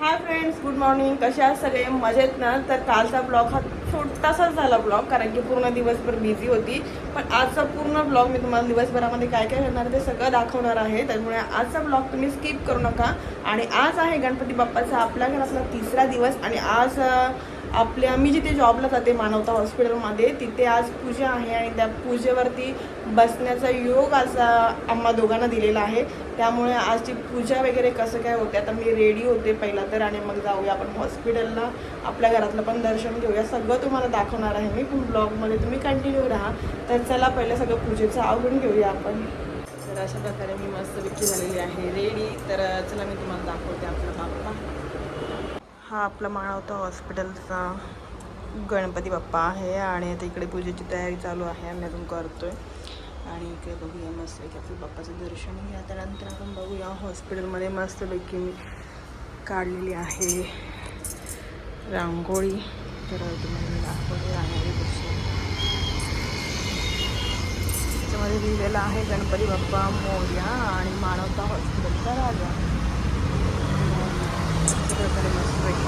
Hi friends good morning. कसे आहात सगळे? मजेत ना? तर कालचा ब्लॉग हा छोटासाच झाला ब्लॉग कारण की पूर्ण दिवसभर बिझी होती. पण आजचा पूर्ण ब्लॉग मी तुम्हाला दिवसभरामध्ये काय काय करणार ते सगळं दाखवणार आहे. त्यामुळे आजचा ब्लॉग तुम्ही स्किप करू नका. आणि आज आहे गणपती बाप्पाचा आपल्या घरातला तिसरा दिवस. आणि आज आपल्या मी जिथे जॉबला जाते मानवता हॉस्पिटलमध्ये तिथे आज पूजा आहे आणि त्या पूजेवरती बसण्याचा योग असा आम्हा दोघांना दिलेला आहे. त्यामुळे आजची पूजा वगैरे कसं काय होते आता मी रेडी होते पहिला तर आणि मग जाऊया आपण हॉस्पिटलला आपल्या घरातलं पण दर्शन घेऊया. सगळं तुम्हाला दाखवणार आहे मी ब्लॉगमध्ये तुम्ही कंटिन्यू राहा. तर चला पहिलं सगळं पूजेचं आवडून घेऊया आपण. तर अशा प्रकारे मी मस्त विक्री झालेली आहे. रेडी तर चला मी तुम्हाला दाखवते आपला बाप्पा. हा आपला मानवता हॉस्पिटलचा. गणपती बाप्पा आहे आणि आता इकडे पूजेची तयारी चालू आहे. आम्ही अजून करतोय. आणि इकडे बघूया मस्त की आपल्या बाप्पाचं दर्शन घ्या त्यानंतर आपण बघूया हॉस्पिटलमध्ये मस्तपैकी मी काढलेली आहे रांगोळी. तर तुम्हाला दाखवली रांगोळी कशी त्याच्यामध्ये लिहिलेलं आहे गणपती बाप्पा मोर्या आणि मानवता हॉस्पिटलचा राजा. अशा प्रकारे मस्तपैकी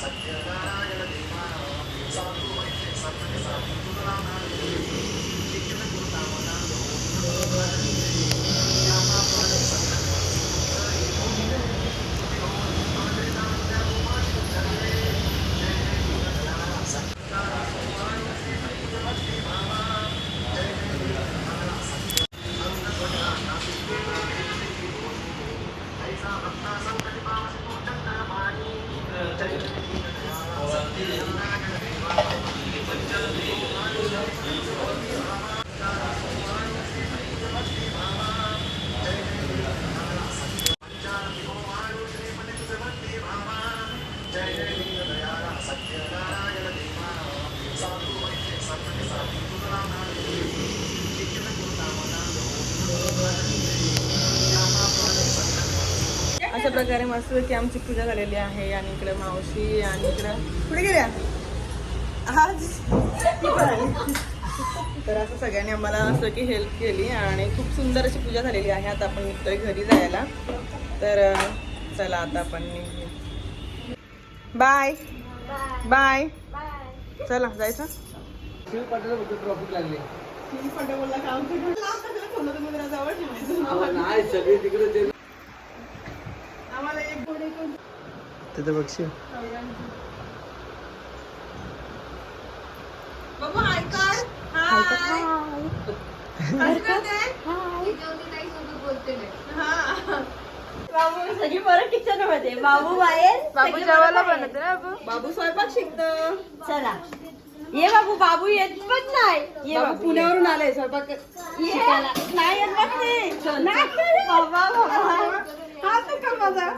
सत्यनारायण देवा साधू म्हणजे सत्य साधू तुला अशा प्रकारे मस्तपैकी आमची पूजा झालेली आहे आणि इकडे मावशी आणि इकडे कुठे गेल्या? आज. तर असं सगळ्यांनी आम्हाला असं की हेल्प केली आणि खूप सुंदर अशी पूजा झालेली आहे. आता आपण निघतोय घरी जायला. तर चला आता आपण निघू बाय. बाय. चला जायचं? ट्रॉफिक लागली. काम सगळे तिकडे ते आम्हाला एक गोडे करून तिथे बघशील. बाबू? हा. बाबू सगळी बरं किचनमध्ये. बाबू बाहेर. बाबू जेवायला बनवते ना बाबू? बाबू स्वयंपाक शिकतो. चला. ये बाबू बाबू येत पण नाही. ये बाबू पुण्यावरून आले स्वयंपाक. ये. नाही येत बघ ते. नाही. बाबा बाबा. हा तर का माझा?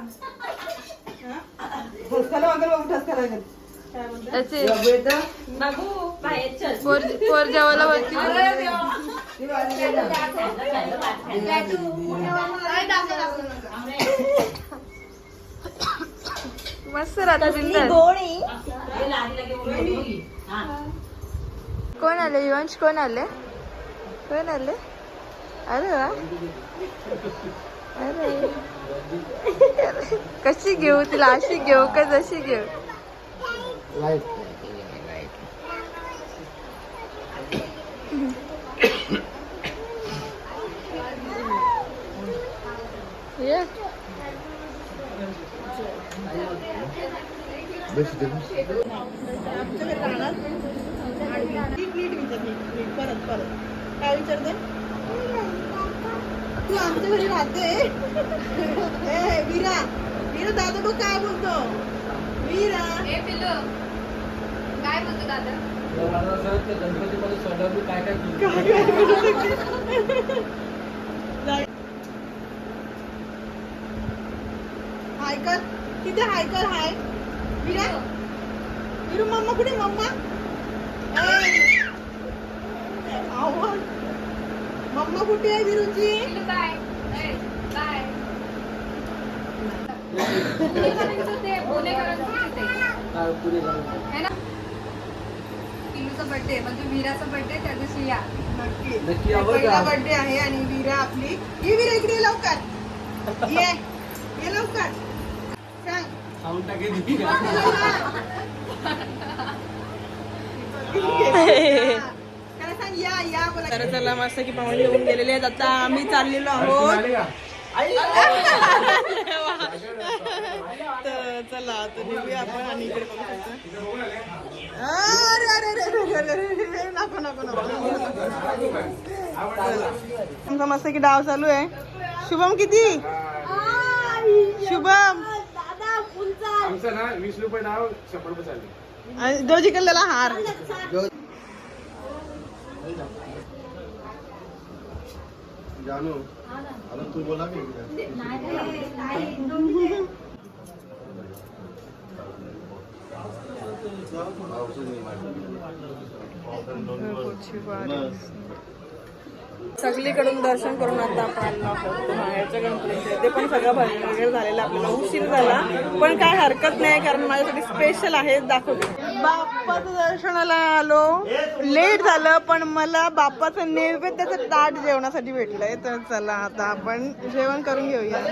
बाबू त्याचे पोर पोर जेवायला वरती मस्त बिंदास. कोण आले? युवंश कोण आले? कोण आले? अरे वा? अरे अरे. कशी घेऊ तिला अशी घेऊ का जशी घेऊ? ये. आमच्याकडे राहणार नीट नीट विचार नीट नीट परत परत काय विचारते तू आमच्या घरी राहते वीरा वीरा दादा बघ काय बोलतो? वीरा काय बोलतो दादा? गणपतीमध्ये सोडवली काय काय केलं? काय काय बोलू शकते? जाय. हाय कर. तिथे हाय कर हाय. विरा विरू मम्मा कुठे मम्मा? ए. मम्मा कुठे आहे विरूची हा, पुढे बर्थडे म्हणजे वीराचा बर्थडे त्या दिवशी या. नक्की. पहिला? बर्थडे आहे आणि वीरा आपली. ये वीरा इकडे ये लवकर. ये. ये लवकर. सांग. सांग या या बोला. तर चला मस्त की पाहुणे येऊन गेलेले आहेत. आता आम्ही चाललेलो आहोत. तर चला आता निघूया आपण आणि इकडे बघू शकता. अरे अरे नको नको नको. आमचा मस्त की डाव चालू आहे. शुभम किती? शुभम. आमचं ना वीस रुपये नाव शंभर रुपये जो जिंकलेला हार. जानू आता तू बोला मी सगळीकडून दर्शन करून आता आपण आलो आहोत. माहेरच्या गणपतीचे. ते पण सगळं भजन झालेलं आपल्याला उशीर झाला. पण काय हरकत नाही कारण माझ्यासाठी स्पेशल आहे. दाखवते. बाप्पाच्या दर्शनाला आलो. लेट झालं पण मला बाप्पाचं नैवेद्याचं ताट जेवणासाठी भेटलंय. तर चला आता आपण जेवण करून घेऊया.